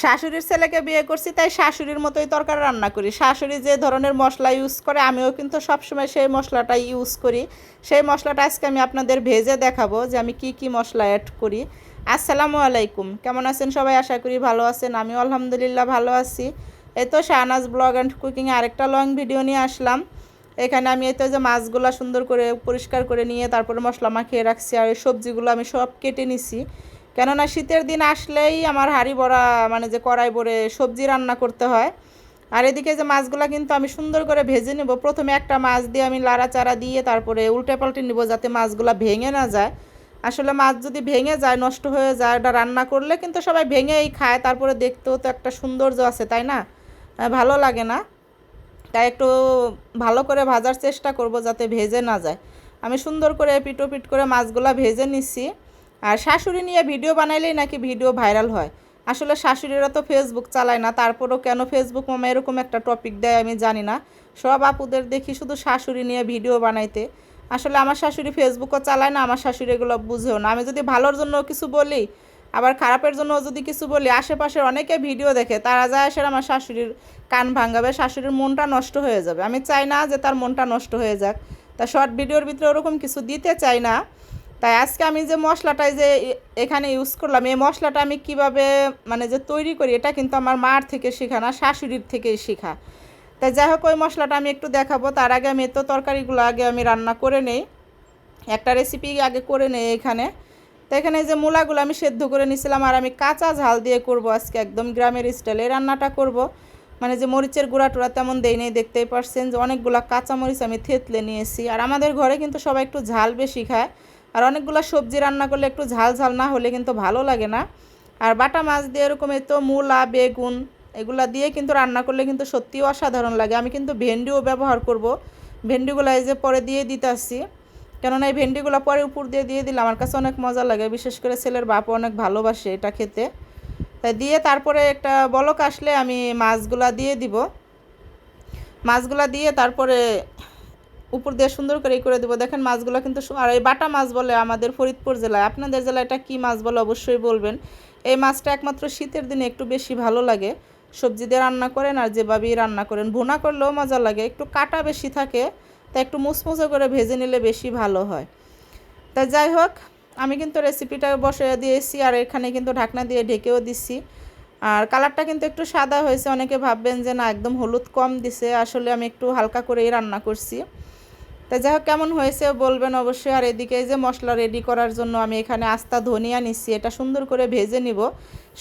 শাশুড়ির ছেলেকে বিয়ে করছি, তাই শাশুড়ির মতোই তরকারি রান্না করি। শাশুড়ি যে ধরনের মশলা ইউজ করে, আমিও কিন্তু সবসময় সেই মশলাটা ইউজ করি। সেই মশলাটা আজকে আমি আপনাদের ভেজে দেখাবো যে আমি কি কি মশলা অ্যাড করি। আসসালামু আলাইকুম। কেমন আছেন সবাই? আশা করি ভালো আছেন। আমিও আলহামদুলিল্লাহ ভালো আছি। এই তো শাহনাজ ব্লগ অ্যান্ড কুকিংয়ে আরেকটা লং ভিডিও নিয়ে আসলাম। এখানে আমি এই তো যে মাছগুলো সুন্দর করে পরিষ্কার করে নিয়ে তারপরে মশলা মাখিয়ে রাখছি আর এই সবজিগুলো আমি সব কেটে নিছি। কেননা শীতের দিন আসলেই আমার হাঁড়ি বড়া মানে যে কড়াই ভরে সবজি রান্না করতে হয়। আর এদিকে যে মাছগুলো কিন্তু আমি সুন্দর করে ভেজে নেব। প্রথমে একটা মাছ দিয়ে আমি লাড়াচাড়া দিয়ে তারপরে উল্টে পাল্টে নেব যাতে মাছগুলো ভেঙে না যায়। আসলে মাছ যদি ভেঙে যায়, নষ্ট হয়ে যায়, ওটা রান্না করলে কিন্তু সবাই ভেঙেই খায়। তারপরে দেখতেও তো একটা সৌন্দর্য আছে, তাই না? ভালো লাগে না। তাই একটু ভালো করে ভাজার চেষ্টা করব যাতে ভেজে না যায়। আমি সুন্দর করে পিটো পিট করে মাছগুলো ভেজে নিচ্ছি আর শাশুড়ি নিয়ে ভিডিও বানাইলেই নাকি ভিডিও ভাইরাল হয়। আসলে শাশুড়িরা তো ফেসবুক চালায় না, তারপরেও কেন ফেসবুক মামা এরকম একটা টপিক দেয় আমি জানি না। সব আপুদের দেখি শুধু শাশুড়ি নিয়ে ভিডিও বানাইতে। আসলে আমার শাশুড়ি ফেসবুকও চালায় না, আমার শাশুড়ি এগুলো বুঝেও না। আমি যদি ভালোর জন্য কিছু বলি, আবার খারাপের জন্য যদি কিছু বলি আশেপাশে অনেকে ভিডিও দেখে, তারা যায় আসলে আমার শাশুড়ির কান ভাঙাবে, শাশুড়ির মনটা নষ্ট হয়ে যাবে। আমি চাই না যে তার মনটা নষ্ট হয়ে যাক। তা শর্ট ভিডিওর ভিতরে ওরকম কিছু দিতে চাই না। তাই আজকে আমি যে মশলাটাই যে এখানে ইউজ করলাম, এই মশলাটা আমি কীভাবে মানে যে তৈরি করি, এটা কিন্তু আমার মার থেকে শেখা না, শাশুড়ির থেকেই শেখা। তাই যাই হোক, ওই মশলাটা আমি একটু দেখাবো। তার আগে আমি তো তরকারিগুলো আগে আমি রান্না করে নেই। একটা রেসিপি আগে করে নেই এখানে। তো এখানে যে মূলাগুলো আমি সেদ্ধ করে নিয়েছিলাম আর আমি কাঁচা ঝাল দিয়ে করব আজকে একদম গ্রামের স্টাইলে রান্নাটা করব। মানে যে মরিচের গুঁড়া টুড়া তেমন দেই নেই, দেখতেই পারছেন যে অনেকগুলো কাঁচা মরিচ আমি থেতলে নিয়েছি। আর আমাদের ঘরে কিন্তু সবাই একটু ঝাল বেশি খায়। আর অনেকগুলো সবজি রান্না করলে একটু ঝাল ঝাল না হলে কিন্তু ভালো লাগে না। আর বাটা মাছ দিয়ে এরকম এই তো মূলা, বেগুন এগুলা দিয়ে কিন্তু রান্না করলে কিন্তু সত্যিই অসাধারণ লাগে। আমি কিন্তু ভেন্ডিও ব্যবহার করব। ভেন্ডিগুলো এই যে পরে দিয়ে দিতে আসছি। কেননা এই ভেন্ডিগুলো পরে উপর দিয়ে দিয়ে দিলে আমার কাছে অনেক মজা লাগে। বিশেষ করে ছেলের বাপ অনেক ভালোবাসে এটা খেতে। তাই দিয়ে তারপরে একটা বলক আসলে আমি মাছগুলা দিয়ে দিব। মাছগুলা দিয়ে তারপরে উপর দিয়ে সুন্দর করে করে দেবো। দেখেন মাছগুলো কিন্তু আর এই বাটা মাছ বলে আমাদের ফরিদপুর জেলায়। আপনাদের জেলায় এটা কী মাছ বলে অবশ্যই বলবেন। এই মাছটা একমাত্র শীতের দিনে একটু বেশি ভালো লাগে। সবজি দিয়ে রান্না করেন আর যেভাবেই রান্না করেন, ভুনা করলেও মজা লাগে। একটু কাটা বেশি থাকে, তা একটু মুসমুসে করে ভেজে নিলে বেশি ভালো হয়। তা যাই হোক, আমি কিন্তু রেসিপিটা বসে দিয়েছি আর এখানে কিন্তু ঢাকনা দিয়ে ঢেকেও দিচ্ছি আর কালারটা কিন্তু একটু সাদা হয়েছে। অনেকে ভাববেন যে না, একদম হলুদ কম দিছে। আসলে আমি একটু হালকা করেই রান্না করছি। তা যাই হোক, কেমন হয়েছে বলবেন অবশ্যই। আর এদিকে যে মশলা রেডি করার জন্য আমি এখানে আস্তা ধনিয়া নিচ্ছি, এটা সুন্দর করে ভেজে নিব।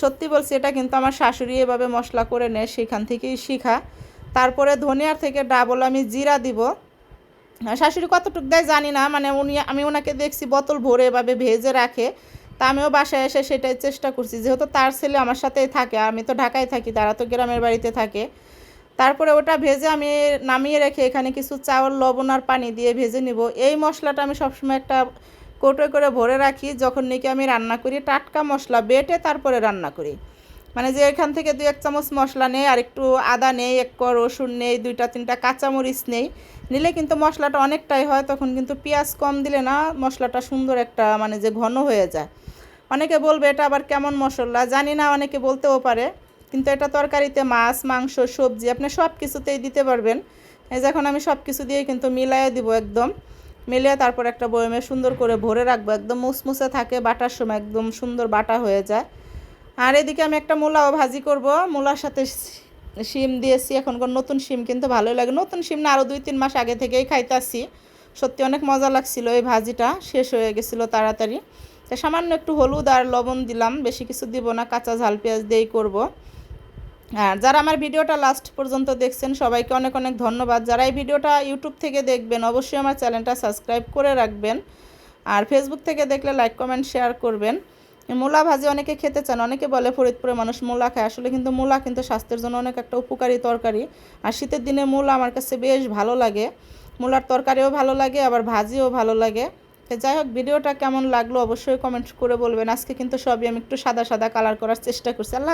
সত্যি বলছি, এটা কিন্তু আমার শাশুড়ি এভাবে মশলা করে নেয়, সেখান থেকেই শিখা। তারপরে ধনিয়ার থেকে ডাবল আমি জিরা দিব। শাশুড়ি কতটুক দেয় জানি না মানে উনি, আমি ওনাকে দেখছি বোতল ভরে এভাবে ভেজে রাখে। তা আমিও বাসায় এসে সেটাই চেষ্টা করছি, যেহেতু তার ছেলে আমার সাথেই থাকে আমি তো ঢাকায় থাকি, তারা তো গ্রামের বাড়িতে থাকে। তারপরে ওটা ভেজে আমি নামিয়ে রেখে এখানে কিছু চাউল, লবণ আর পানি দিয়ে ভেজে নিব। এই মশলাটা আমি সবসময় একটা কৌটোয় করে ভরে রাখি। যখন নাকি আমি রান্না করি, টাটকা মশলা বেটে তারপরে রান্না করি। মানে যে এখান থেকে দুই এক চামচ মশলা নেই আর একটু আদা নেই, এক ক রসুন নেই, দুইটা তিনটা কাঁচামরিচ নেই, নিলে কিন্তু মশলাটা অনেকটাই হয়। তখন কিন্তু পেঁয়াজ কম দিলে না মশলাটা সুন্দর একটা মানে যে ঘন হয়ে যায়। অনেকে বলবে, এটা আবার কেমন মশলা? জানি না, অনেকে বলতেও পারে। কিন্তু এটা তরকারিতে মাছ, মাংস, সবজি, আপনি সব কিছুতেই দিতে পারবেন। এই যে এখন আমি সব কিছু দিয়ে কিন্তু মিলাইয়ে দিব একদম। মিলিয়ে তারপর একটা বয়মে সুন্দর করে ভরে রাখব। একদম মুসমুসে থাকে, বাটার সময় একদম সুন্দর বাটা হয়ে যায়। আর এদিকে আমি একটা মূলাও ভাজি করব। মূলার সাথে শিম দিয়েছি। এখনকার নতুন শিম কিন্তু ভালোই লাগে। নতুন শিম না আরও দুই তিন মাস আগে থেকেই খাইতাছি। সত্যি অনেক মজা লাগছিল এই ভাজিটা। শেষ হয়ে গেছিল তাড়াতাড়ি। তো সামান্য একটু হলুদ আর লবণ দিলাম। বেশি কিছু দিব না। কাঁচা ঝাল পেঁয়াজ দিয়েই করব। আর যারা আমার ভিডিওটা লাস্ট পর্যন্ত দেখছেন, সবাইকে অনেক অনেক ধন্যবাদ। যারা এই ভিডিওটা ইউটিউব থেকে দেখবেন, অবশ্যই আমার চ্যানেলটা সাবস্ক্রাইব করে রাখবেন। আর ফেসবুক থেকে দেখলে লাইক কমেন্ট শেয়ার করবেন। মূলা ভাজি অনেকে খেতে চান, অনেকে বলে ফরিদপুরে মানুষ মূলা খায়। আসলে কিন্তু মূলা কিন্তু স্বাস্থ্যের জন্য অনেক একটা উপকারী তরকারি। আর শীতের দিনে মূলা আমার কাছে বেশ ভালো লাগে। মূলার তরকারিও ভালো লাগে, আবার ভাজিও ভালো লাগে। যাই হোক, ভিডিওটা কেমন লাগল অবশ্যই কমেন্ট করে বলবেন। আজকে কিন্তু সবই আমি একটু সাদা সাদা কালার করার চেষ্টা করছি। আল্লাহ